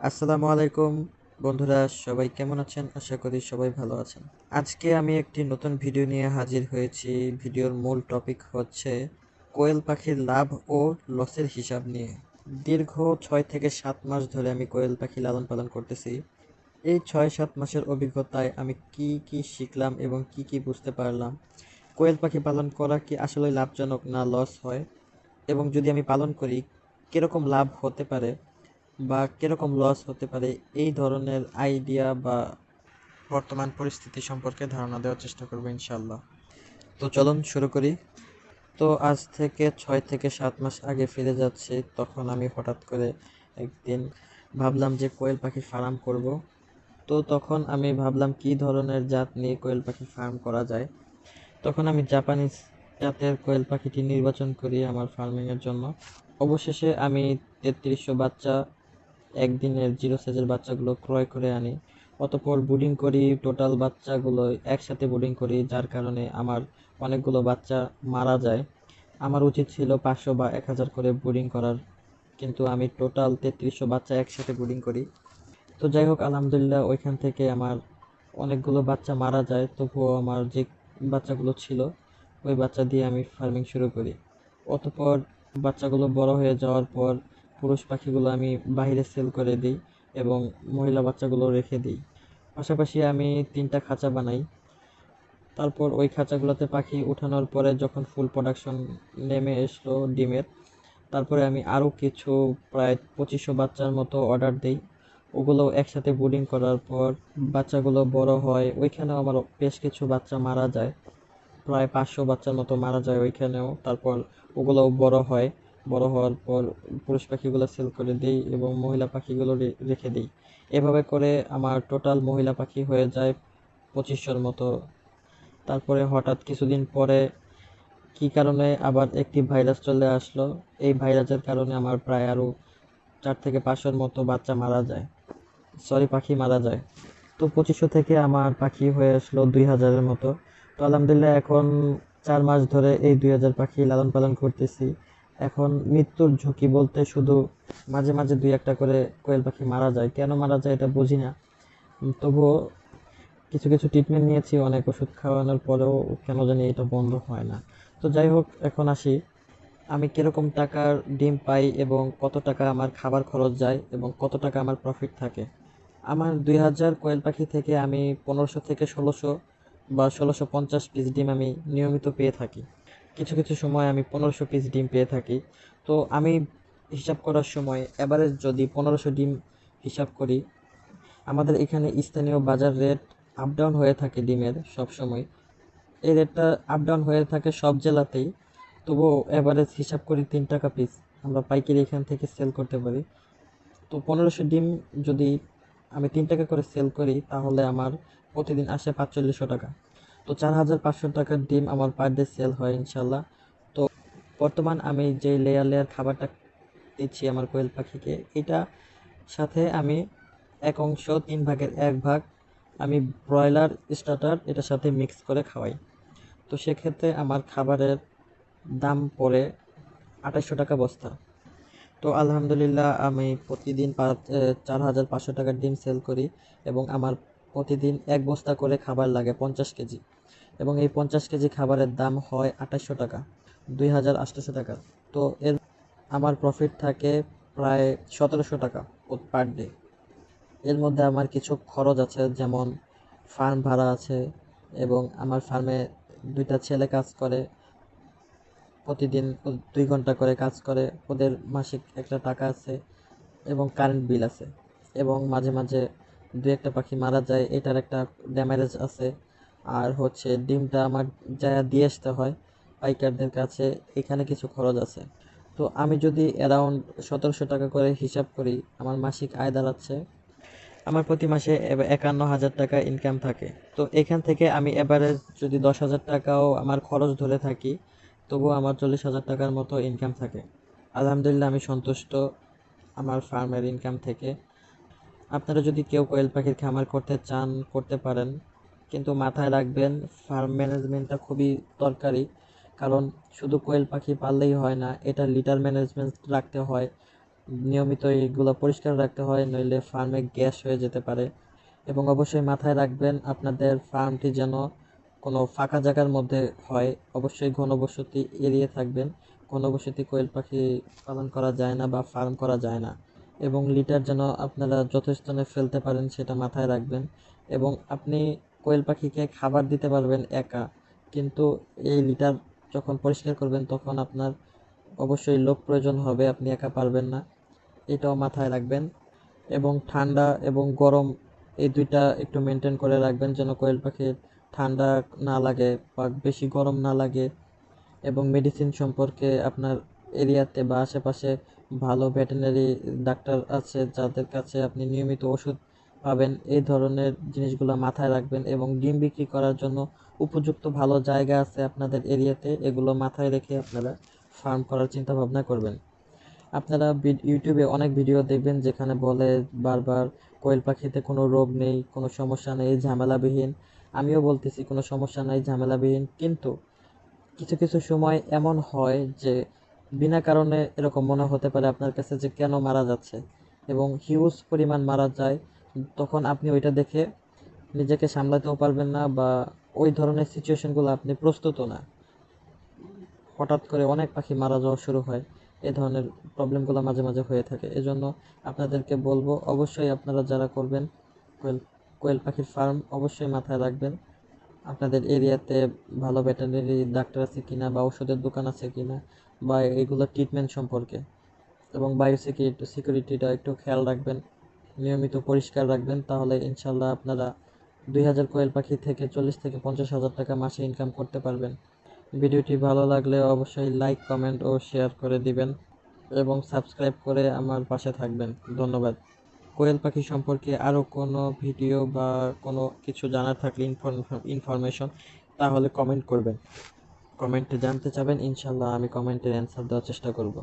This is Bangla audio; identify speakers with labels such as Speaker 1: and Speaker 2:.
Speaker 1: আসসালামু আলাইকুম। বন্ধুরা, সবাই কেমন আছেন? আশা করি সবাই ভালো আছেন। আজকে আমি একটি নতুন ভিডিও নিয়ে হাজির হয়েছি। ভিডিওর মূল টপিক হচ্ছে কোয়েল পাখির লাভ ও লসের হিসাব নিয়ে। দীর্ঘ ছয় থেকে সাত মাস ধরে আমি কোয়েল পাখি লালন পালন করতেছি। এই ছয় সাত মাসের অভিজ্ঞতায় আমি কি কি শিখলাম এবং কি কি বুঝতে পারলাম? কোয়েল পাখি পালন করা কি আসলে লাভজনক না লস হয়? এবং যদি আমি পালন করি, কীরকম লাভ হতে পারে? বা কীরকম লস হতে পারে, এই ধরনের আইডিয়া বা বর্তমান পরিস্থিতি সম্পর্কে ধারণা দেওয়ার চেষ্টা করব ইনশাল্লাহ তো চলুন শুরু করি। তো আজ থেকে ছয় থেকে সাত মাস আগে ফিরে যাচ্ছি, তখন আমি হঠাৎ করে একদিন ভাবলাম যে কোয়েল পাখি ফার্ম করব। তো তখন আমি ভাবলাম কি ধরনের জাত নিয়ে কোয়েল পাখি ফার্ম করা যায়। তখন আমি জাপানিজ জাতের কোয়েল পাখিটি নির্বাচন করি আমার ফার্মিংয়ের জন্য। অবশেষে আমি তেত্রিশশো বাচ্চা একদিনের জিরো সাইজের বাচ্চাগুলো ক্রয় করে আনি। অতপর ব্রুডিং করি টোটাল বাচ্চাগুলো একসাথে ব্রুডিং করি, যার কারণে আমার অনেকগুলো বাচ্চা মারা যায়। আমার উচিত ছিল পাঁচশো বা এক হাজার করে ব্রুডিং করার, কিন্তু আমি টোটাল তেত্রিশশো বাচ্চা একসাথে ব্রুডিং করি। তো যাই হোক, আলহামদুলিল্লাহ ওইখান থেকে আমার অনেকগুলো বাচ্চা মারা যায়, তবুও আমার যে বাচ্চাগুলো ছিল, ওই বাচ্চা দিয়ে আমি ফার্মিং শুরু করি। অতপর বাচ্চাগুলো বড় হয়ে যাওয়ার পর পুরুষ পাখিগুলো আমি বাইরে সেল করে দিই এবং মহিলা বাচ্চাগুলো রেখে দিই। পাশাপাশি আমি তিনটা খাঁচা বানাই। তারপর ওই খাঁচাগুলোতে পাখি উঠানোর পরে যখন ফুল প্রোডাকশন নেমে এসলো ডিমের, তারপরে আমি আরও কিছু প্রায় পঁচিশশো বাচ্চার মতো অর্ডার দিই। ওগুলো একসাথে ব্রুডিং করার পর বাচ্চাগুলো বড় হয়, ওইখানেও আমার বেশ কিছু বাচ্চা মারা যায়। প্রায় পাঁচশো বাচ্চার মতো মারা যায় ওইখানেও, তারপর ওগুলোও বড় হয়। বড় হওয়ার পর পুরুষ পাখিগুলো সেল করে দিই এবং মহিলা পাখিগুলো রেখে দিই। এভাবে করে আমার টোটাল মহিলা পাখি হয়ে যায় পঁচিশশোর মতো। তারপরে হঠাৎ কিছুদিন পরে কি কারণে আবার একটি ভাইরাস চলে আসলো, এই ভাইরাসের কারণে আমার প্রায় আরও চার থেকে পাঁচশোর মতো বাচ্চা মারা যায়। সরি পাখি মারা যায়। তো পঁচিশশো থেকে আমার পাখি হয়ে আসলো দুই হাজারের মতো। তো আলহামদুলিল্লাহ এখন চার মাস ধরে এই দুই হাজার পাখি লালন পালন করতেছি। এখন মৃত্যুর ঝুঁকি বলতে শুধু মাঝে মাঝে দুই একটা করে কোয়েল পাখি মারা যায়। কেন মারা যায় এটা বুঝি না। তবুও কিছু কিছু ট্রিটমেন্ট নিয়েছি, অনেক ওষুধ খাওয়ানোর পরেও কেন জানি এটা বন্ধ হয় না। তো যাই হোক, এখন আসি। আমি কীরকম টাকার ডিম পাই এবং কত টাকা আমার খাবার খরচ যায় এবং কত টাকা আমার প্রফিট থাকে? আমার দুই হাজার কোয়েল পাখি থেকে আমি পনেরোশো থেকে ষোলোশো বা ষোলোশো পঞ্চাশ পিস ডিম আমি নিয়মিত পেয়ে থাকি। কিছু কিছু সময় আমি পনেরোশো পিস ডিম পেয়ে থাকি। তো আমি হিসাব করার সময় অ্যাভারেজ যদি পনেরোশো ডিম হিসাব করি, আমাদের এখানে স্থানীয় বাজার রেট আপ ডাউন হয়ে থাকে ডিমের সব সময়। এই রেটটা আপ ডাউন হয়ে থাকে সব জেলাতেই, তবুও অ্যাভারেজ হিসাব করি তিন টাকা পিস আমরা পাইকারি এখান থেকে সেল করতে পারি। তো পনেরোশো ডিম যদি আমি তিন টাকা করে সেল করি, তাহলে আমার প্রতিদিন আসে পাঁচচল্লিশশো টাকা। তো চার হাজার পাঁচশো টাকার ডিম আমার পার ডে সেল হয় ইনশাল্লাহ তো বর্তমান আমি যে লেয়ার লেয়ার খাবারটা দিচ্ছি আমার কোয়েল পাখিকে, এটা সাথে আমি এক অংশ, তিন ভাগের এক ভাগ আমি ব্রয়লার স্টার্টার এটার সাথে মিক্স করে খাওয়াই। তো সেক্ষেত্রে আমার খাবারের দাম পড়ে আঠাশশো টাকা বস্তা। তো আলহামদুলিল্লাহ আমি প্রতিদিন চার হাজার পাঁচশো টাকার ডিম সেল করি এবং আমার প্রতিদিন এক বস্তা করে খাবার লাগে পঞ্চাশ কেজি। এবং এই পঞ্চাশ কেজি খাবারের দাম হয় আঠাশশো টাকা, দুই হাজার আটশোশো টাকা। তো এর আমার প্রফিট থাকে প্রায় সতেরোশো টাকা পার ডে এর মধ্যে আমার কিছু খরচ আছে, যেমন ফার্ম ভাড়া আছে এবং আমার ফার্মে দুইটা ছেলে কাজ করে, প্রতিদিন দুই ঘণ্টা করে কাজ করে, ওদের মাসিক একটা টাকা আছে এবং কারেন্ট বিল আছে। এবং মাঝে মাঝে দু একটা পাখি মারা যায়, এটার একটা ড্যামেজ আছে। আর হচ্ছে ডিমটা আমার যা দিয়ে আসতে হয় পাইকারদের কাছে, এখানে কিছু খরচ আছে। তো আমি যদি অ্যারাউন্ড সতেরোশো টাকা করে হিসাব করি, আমার মাসিক আয় দাঁড়াচ্ছে, আমার প্রতি মাসে একান্ন হাজার টাকা ইনকাম থাকে। তো এখান থেকে আমি এভারেজ যদি দশ হাজার টাকাও আমার খরচ ধরে থাকি, তবুও আমার চল্লিশ হাজার টাকার মতো ইনকাম থাকে। আলহামদুলিল্লাহ আমি সন্তুষ্ট আমার ফার্মের ইনকাম থেকে। আপনারা যদি কেউ কোয়েল পাখির খামার করতে চান, করতে পারেন। কিন্তু মাথায় রাখবেন ফার্ম ম্যানেজমেন্টটা খুবই দরকারি। কারণ শুধু কোয়েল পাখি পাললেই হয় না, এটা লিটার ম্যানেজমেন্ট রাখতে হয়। নিয়মিত এগুলো পরিষ্কার রাখতে হয়, নইলে ফার্মে গ্যাস হয়ে যেতে পারে। এবং অবশ্যই মাথায় রাখবেন, আপনাদের ফার্মটি যেন কোনো ফাঁকা জায়গার মধ্যে হয়। অবশ্যই ঘনবসতি এড়িয়ে থাকবেন। ঘনবসতি কোয়েল পাখি পালন করা যায় না বা ফার্ম করা যায় না। এবং লিটার যেন আপনারা যথেষ্টনে ফেলতে পারেন, সেটা মাথায় রাখবেন। এবং আপনি কোয়েল পাখিকে খাবার দিতে পারবেন একা। কিন্তু এই লিটার যখন পরিষ্কার করবেন, তখন আপনার অবশ্যই লোক প্রয়োজন হবে, আপনি একা পারবেন না। এটাও মাথায় রাখবেন। এবং ঠান্ডা এবং গরম এই দুইটা একটু মেনটেন করে রাখবেন যেন কোয়েল পাখির ঠান্ডা না লাগে বা বেশি গরম না লাগে। এবং মেডিসিন সম্পর্কে আপনার এরিয়াতে বা আশেপাশে ভালো ভেটেরিনারি ডাক্তার আছে, যাদের কাছে আপনি নিয়মিত ওষুধ পাবেন। এই ধরনের জিনিসগুলো মাথায় রাখবেন এবং ডিম বিক্রি করার জন্য উপযুক্ত ভালো জায়গা আছে আপনাদের এরিয়াতে, এগুলো মাথায় রেখে আপনারা ফার্ম করার চিন্তা ভাবনা করবেন। আপনারা ইউটিউবে অনেক ভিডিও দেখবেন যেখানে বলে বারবার কোয়েল পাখিতে কোনো রোগ নেই, কোনো সমস্যা নেই, ঝামেলাবিহীন। আমিও বলতেছি কোনো সমস্যা নাই, ঝামেলাবিহীন। কিন্তু কিছু কিছু সময় এমন হয় যে বিনা কারণে এরকম মনে হতে পারে আপনার কাছে যে কেন মারা যাচ্ছে এবং হিউজ পরিমাণ মারা যায়। তখন আপনি ওইটা দেখে নিজেকে সামলাতেও পারবেন না বা ওই ধরনের সিচুয়েশনগুলো আপনি প্রস্তুতও না। হঠাৎ করে অনেক পাখি মারা যাওয়া শুরু হয়, এ ধরনের প্রবলেমগুলো মাঝে মাঝে হয়ে থাকে। এজন্য আপনাদেরকে বলব, অবশ্যই আপনারা যারা করবেন কোয়েল কোয়েল পাখির ফার্ম অবশ্যই মাথায় রাখবেন। আপনাদের এরিয়াতে ভালো ভেটেরিনারি ডাক্তার আছে কিনা বা ওষুধের দোকান আছে কিনা বা এগুলো ট্রিটমেন্ট সম্পর্কে এবং বায়োসিকিউরিটি সিকিউরিটিটা একটু খেয়াল রাখবেন। নিয়মিত পরিষ্কার রাখবেন, তাহলে ইনশাল্লাহ আপনারা দুই হাজার কোয়েল পাখি থেকে চল্লিশ থেকে পঞ্চাশ হাজার টাকা মাসে ইনকাম করতে পারবেন। ভিডিওটি ভালো লাগলে অবশ্যই লাইক কমেন্ট ও শেয়ার করে দিবেন এবং সাবস্ক্রাইব করে আমার পাশে থাকবেন। ধন্যবাদ। কোয়েল পাখি সম্পর্কে আরও কোনো ভিডিও বা কোনো কিছু জানার থাকলে ইনফরমেশন তাহলে কমেন্ট করবেন। কমেন্টে জানতে চাবেন, ইনশাল্লাহ আমি কমেন্টের অ্যান্সার দেওয়ার চেষ্টা করব।